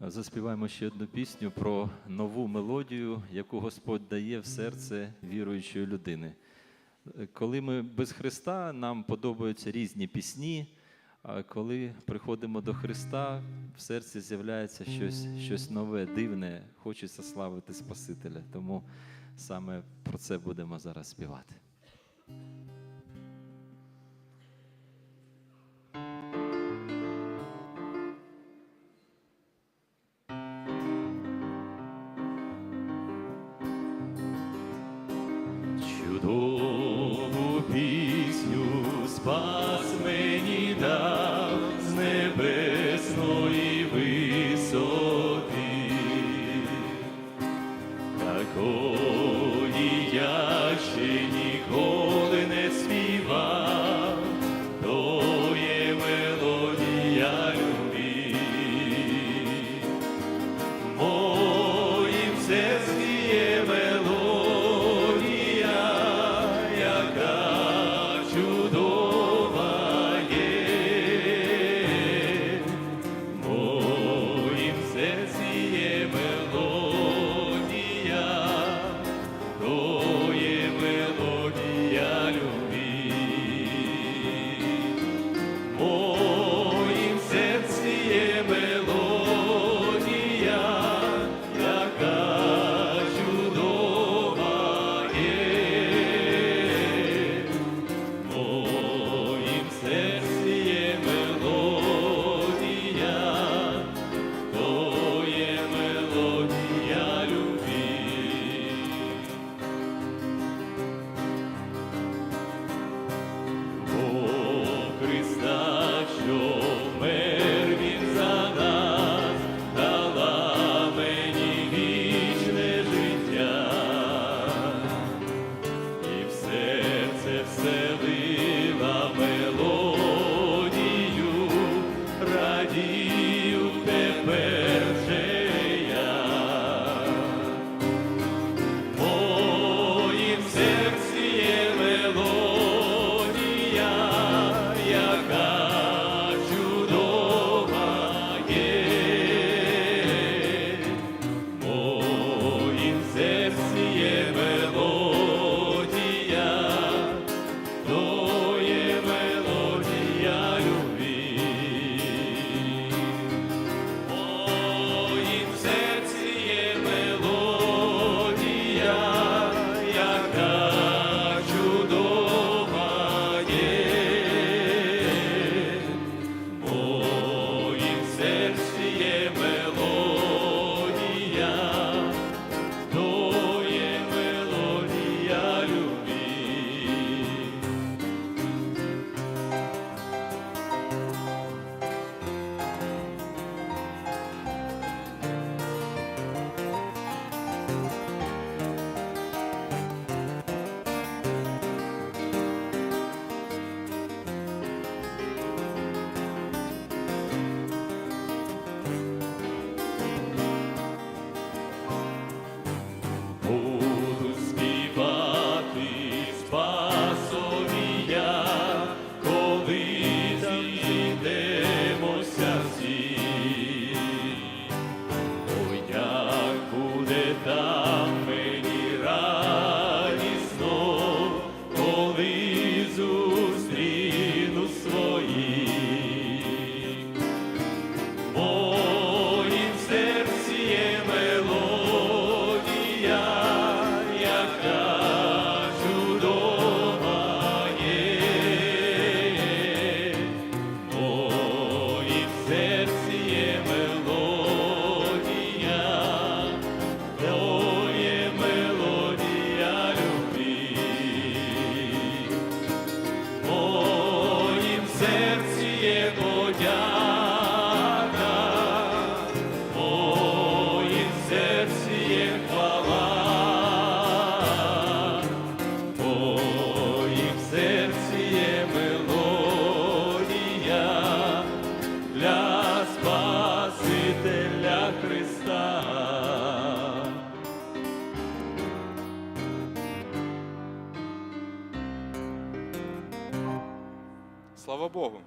Заспіваємо ще одну пісню про нову мелодію, яку Господь дає в серце віруючої людини. Коли ми без Христа, нам подобаються різні пісні, а коли приходимо до Христа, в серці з'являється щось щось нове, дивне, хочеться славити Спасителя. Тому саме про це будемо зараз співати. спас мені дай. я. Слава Богу!